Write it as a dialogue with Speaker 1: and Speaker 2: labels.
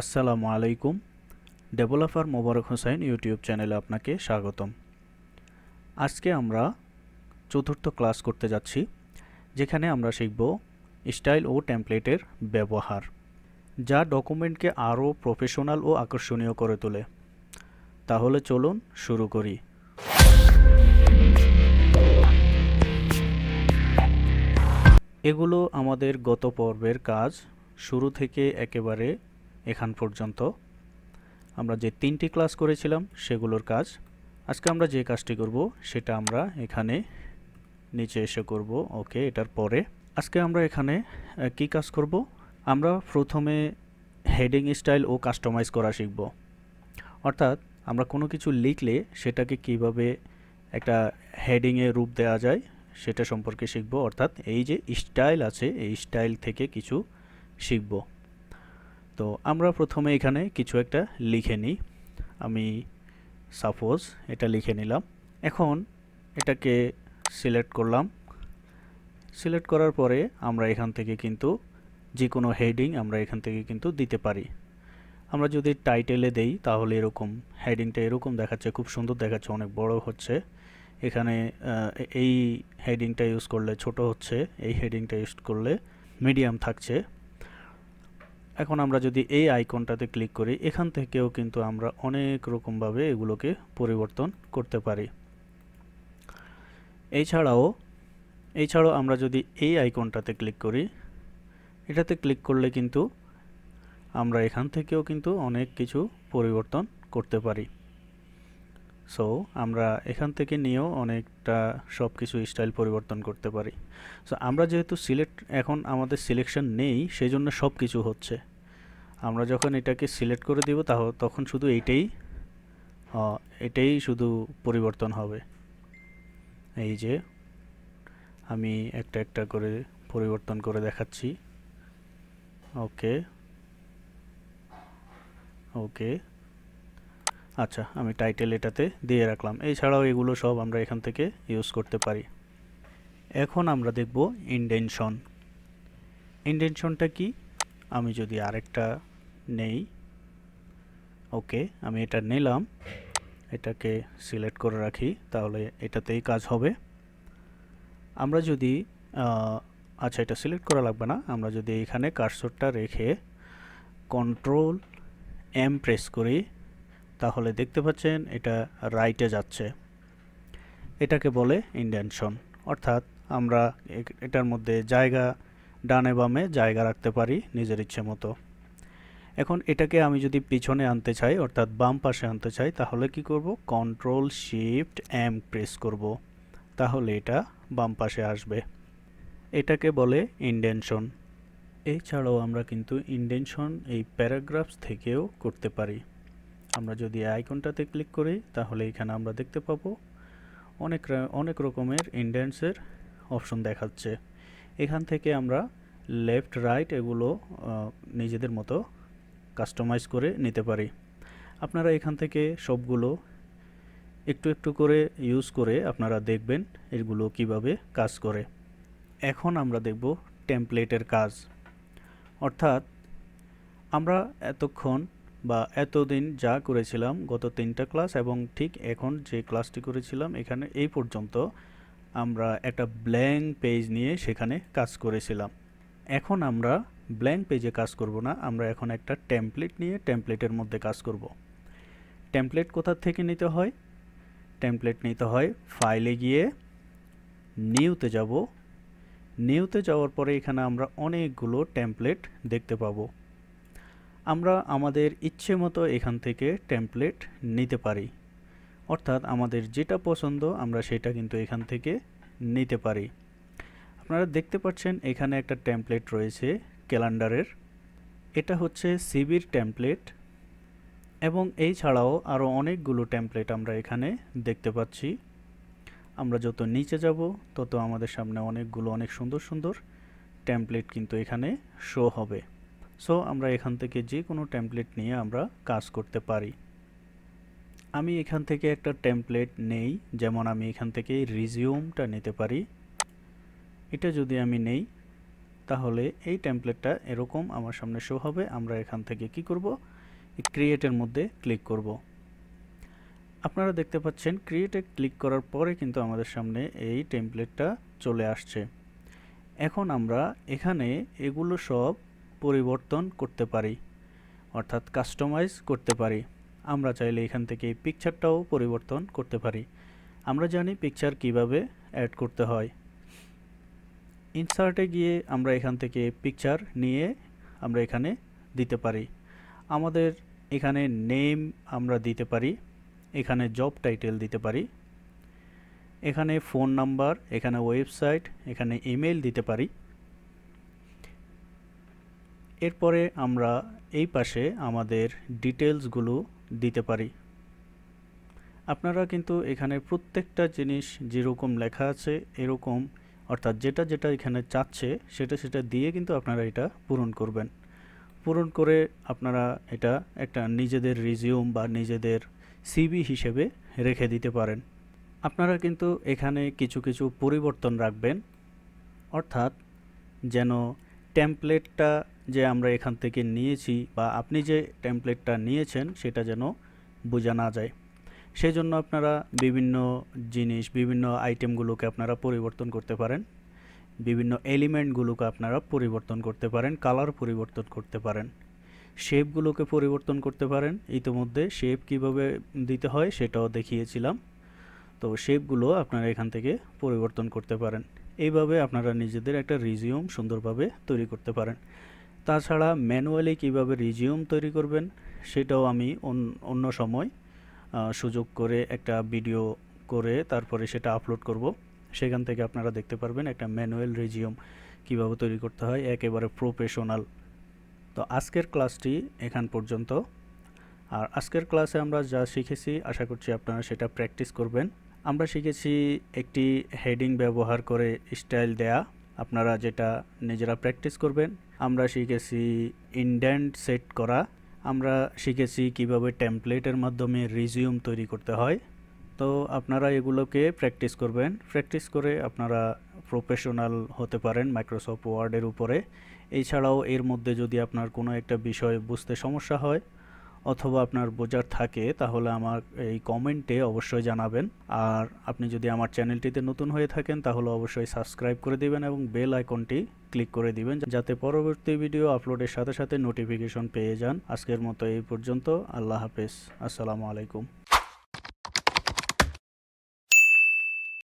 Speaker 1: আসসালামু আলাইকুম। Developer Mobarak Hossain YouTube চ্যানেলে আপনাকে স্বাগতম। আজকে আমরা চতুর্থ ক্লাস করতে যাচ্ছি, যেখানে আমরা শিখব স্টাইল ও টেমপ্লেটের ব্যবহার, যা ডকুমেন্টকে আরও প্রফেশনাল ও আকর্ষণীয় করে তোলে। তাহলে চলুন শুরু করি। এগুলো আমাদের গত পর্বের কাজ, শুরু থেকে একেবারে এখান পর্যন্ত। আমরা যে তিনটি ক্লাস করেছিলাম, সেগুলোর কাজ। আজকে আমরা যে কাজটি করব, সেটা আমরা এখানে নিচে এসে করব। ওকে, এটার পরে। আজকে আমরা এখানে কি কাজ করব? আমরা প্রথমে হেডিং স্টাইল ও কাস্টমাইজ করা শিখব। অর্থাৎ আমরা কোনো কিছু লিখলে সেটাকে কীভাবে একটা হেডিংয়ে রূপ দেওয়া যায়, সেটা সম্পর্কে শিখব। অর্থাৎ এই যে স্টাইল আছে, এই স্টাইল থেকে কিছু শিখব। তো আমরা প্রথমে এখানে কিছু একটা লিখে নিই। আমি সাপোজ এটা লিখে নিলাম। এখন এটাকে সিলেক্ট করলাম। সিলেক্ট করার পরে আমরা এখান থেকে কিন্তু যে কোনো হেডিং আমরা এখান থেকে কিন্তু দিতে পারি। আমরা যদি টাইটেলে দেই তাহলে এরকম হেডিংটা এরকম দেখাচ্ছে, খুব সুন্দর দেখাচ্ছে, অনেক বড় হচ্ছে। এখানে এই হেডিংটা ইউজ করলে ছোট হচ্ছে, এই হেডিংটা ইউজ করলে মিডিয়াম থাকছে। এখন আমরা যদি এই আইকনটাতে ক্লিক করি, এখান থেকেও কিন্তু আমরা অনেক রকমভাবে এগুলোকে পরিবর্তন করতে পারি। এছাড়াও এছাড়াও আমরা যদি এই আইকনটাতে ক্লিক করি, এটাতে ক্লিক করলে কিন্তু আমরা এখান থেকেও কিন্তু অনেক কিছু পরিবর্তন করতে পারি। সো, আমরা এখান থেকে নিয়েও অনেকটা সব কিছু স্টাইল পরিবর্তন করতে পারি। সো, আমরা যেহেতু সিলেক্ট, এখন আমাদের সিলেকশন নেই সেই জন্য সব কিছু হচ্ছে। আমরা যখন এটাকে সিলেক্ট করে দিব তাহ, তখন শুধু এইটাই এটাই শুধু পরিবর্তন হবে। এই যে, আমি একটা একটা করে পরিবর্তন করে দেখাচ্ছি। ওকে। ওকে। আচ্ছা আমি টাইটেল এটাতে দিয়ে রাখলাম। এছাড়াও এগুলো সব আমরা এখান থেকে ইউজ করতে পারি। এখন আমরা দেখব ইন্ডেনশন ইন্ডেনশনটা কি? আমি যদি আরেকটা নেই। ওকে, আমি এটা নিলাম। এটাকে সিলেক্ট করে রাখি, তাহলে এটাতেই কাজ হবে। আমরা যদি আচ্ছা এটা সিলেক্ট করা লাগবে না। আমরা যদি এখানে কার্সরটা রেখে কন্ট্রোল এম প্রেস করি, তাহলে দেখতে পাচ্ছেন এটা রাইটে যাচ্ছে। এটাকে বলে ইন্ডেনশন অর্থাৎ আমরা এটার মধ্যে জায়গা ডানে বামে জায়গা রাখতে পারি নিজের ইচ্ছে মতো। এখন এটাকে আমি যদি পিছনে আনতে চাই, অর্থাৎ বাম পাশে আনতে চাই, তাহলে কি করব? কন্ট্রোল শিফট এম প্রেস করব। তাহলে এটা বাম পাশে আসবে। এটাকে বলে ইন্ডেনশন এছাড়াও আমরা কিন্তু ইন্ডেনশন এই প্যারাগ্রাফস থেকেও করতে পারি। আমরা যদি আইকনটাতে ক্লিক করি, তাহলে এখানে আমরা দেখতে পাবো অনেক অনেক রকমের ইন্ডেন্সের অপশন দেখাচ্ছে। এখান থেকে আমরা লেফট রাইট এগুলো নিজেদের মতো কাস্টমাইজ করে নিতে পারি। আপনারা এখান থেকে সবগুলো একটু একটু করে ইউজ করে আপনারা দেখবেন এগুলো কীভাবে কাজ করে। এখন আমরা দেখব টেমপ্লেটের কাজ। অর্থাৎ আমরা এতক্ষণ বা এতদিন যা করেছিলাম গত তিনটা ক্লাস এবং ঠিক এখন যে ক্লাসটি করেছিলাম এখানে এই পর্যন্ত আমরা একটা ব্ল্যাঙ্ক পেজ নিয়ে সেখানে কাজ করেছিলাম। এখন আমরা ব্ল্যাঙ্ক পেজে কাজ করব না, আমরা এখন একটা টেমপ্লেট নিয়ে টেমপ্লেটের মধ্যে কাজ করব। টেমপ্লেট কোথা থেকে নিতে হয়? টেমপ্লেট নিতে হয় ফাইলে গিয়ে নিউতে যাব। নিউতে যাওয়ার পরে এখানে আমরা অনেকগুলো টেমপ্লেট দেখতে পাবো। আমরা আমাদের ইচ্ছে মতো এখান থেকে টেমপ্লেট নিতে পারি। অর্থাৎ আমাদের যেটা পছন্দ আমরা সেটা কিন্তু এখান থেকে নিতে পারি। আপনারা দেখতে পাচ্ছেন এখানে একটা টেমপ্লেট রয়েছে। ক্যালেন্ডারের। এটা হচ্ছে সিবির টেমপ্লেট এবং এই ছাড়াও আরও অনেকগুলো টেমপ্লেট আমরা এখানে দেখতে পাচ্ছি। আমরা যত নিচে যাব, তত আমাদের সামনে অনেকগুলো অনেক সুন্দর সুন্দর টেমপ্লেট কিন্তু এখানে শো হবে। সো আমরা এখান থেকে যে কোনো টেমপ্লেট নিয়ে আমরা কাজ করতে পারি। আমি এখান থেকে একটা টেমপ্লেট নেই, যেমন আমি এখান থেকে রিজিউমটা নিতে পারি। এটা যদি আমি নেই তাহলে এই টেমপ্লেটটা এরকম আমার সামনে শো হবে। আমরা এখান থেকে কি করব? ক্রিয়েটের মধ্যে ক্লিক করব। আপনারা দেখতে পাচ্ছেন ক্রিয়েটে ক্লিক করার পরে কিন্তু আমাদের সামনে এই টেমপ্লেটটা চলে আসছে। এখন আমরা এখানে এগুলো সব পরিবর্তন করতে পারি, অর্থাৎ কাস্টমাইজ করতে পারি। আমরা চাইলে এখান থেকে পিকচারটাও পরিবর্তন করতে পারি। আমরা জানি পিকচার কীভাবে অ্যাড করতে হয়। ইনসার্টে গিয়ে আমরা এখান থেকে পিকচার নিয়ে আমরা এখানে দিতে পারি। আমাদের এখানে নেম আমরা দিতে পারি, এখানে জব টাইটেল দিতে পারি, এখানে ফোন নাম্বার এখানে ওয়েবসাইট এখানে ইমেল দিতে পারি। এরপরে আমরা এই পাশে আমাদের ডিটেলসগুলো দিতে পারি। আপনারা কিন্তু এখানে প্রত্যেকটা জিনিস যেরকম লেখা আছে এরকম অর্থাৎ যেটা যেটা এখানে চাচ্ছে, সেটা সেটা দিয়ে কিন্তু আপনারা এটা পূরণ করবেন। পূরণ করে আপনারা এটা একটা নিজেদের রিজিউম বা নিজেদের সিবি হিসেবে রেখে দিতে পারেন। আপনারা কিন্তু এখানে কিছু কিছু পরিবর্তন রাখবেন। অর্থাৎ যেন টেমপ্লেটটা যে আমরা এখান থেকে নিয়েছি বা আপনি যে টেমপ্লেটটা নিয়েছেন, সেটা যেন বোঝা না যায়। সেই জন্য আপনারা বিভিন্ন জিনিস, বিভিন্ন আইটেমগুলোকে আপনারা পরিবর্তন করতে পারেন। বিভিন্ন এলিমেন্টগুলোকে আপনারা পরিবর্তন করতে পারেন কালার পরিবর্তন করতে পারেন। শেপগুলোকে পরিবর্তন করতে পারেন। ইতিমধ্যে শেপ কীভাবে দিতে হয় সেটাও দেখিয়েছিলাম। তো শেপগুলো আপনারা এখান থেকে পরিবর্তন করতে পারেন। এইভাবে আপনারা নিজেদের একটা রিজিউম সুন্দরভাবে তৈরি করতে পারেন। তাছাড়া ম্যানুয়ালি কীভাবে রিজিউম তৈরি করবেন, সেটাও আমি অন্য সময় সুযোগ করে একটা ভিডিও করে তারপরে সেটা আপলোড করব। সেখান থেকে আপনারা দেখতে পারবেন একটা ম্যানুয়াল রেজিউম কীভাবে তৈরি করতে হয়, একেবারে প্রফেশনাল তো আজকের ক্লাসটি এখান পর্যন্ত। আর আজকের ক্লাসে আমরা যা শিখেছি, আশা করছি আপনারা সেটা প্র্যাকটিস করবেন। আমরা শিখেছি একটি হেডিং ব্যবহার করে স্টাইল দেয়া। আপনারা যেটা নিজেরা প্র্যাকটিস করবেন, আমরা শিখেছি ইন্ডেন্ট সেট করা। আমরা শিখেছি কীভাবে টেমপ্লেটের মাধ্যমে রিজিউম তৈরি করতে হয়। তো আপনারা এগুলোকে প্র্যাকটিস করবেন। প্র্যাকটিস করে আপনারা প্রফেশনাল হতে পারেন মাইক্রোসফট ওয়ার্ডের উপরে। এছাড়াও এর মধ্যে যদি আপনার কোনো একটা বিষয় বুঝতে সমস্যা হয় অথবা আপনার বোঝার থাকে, তাহলে আমার এই কমেন্টে অবশ্যই জানাবেন। আর আপনি যদি আমার চ্যানেলটিতে নতুন হয়ে থাকেন, তাহলে অবশ্যই সাবস্ক্রাইব করে দিবেন এবং বেল আইকনটি ক্লিক করে দিবেন, যাতে পরবর্তী ভিডিও আপলোডের সাথে সাথে নোটিফিকেশন পেয়ে যান। আজকের মতো এই পর্যন্ত। আল্লাহ হাফেজ। আসসালামু আলাইকুম।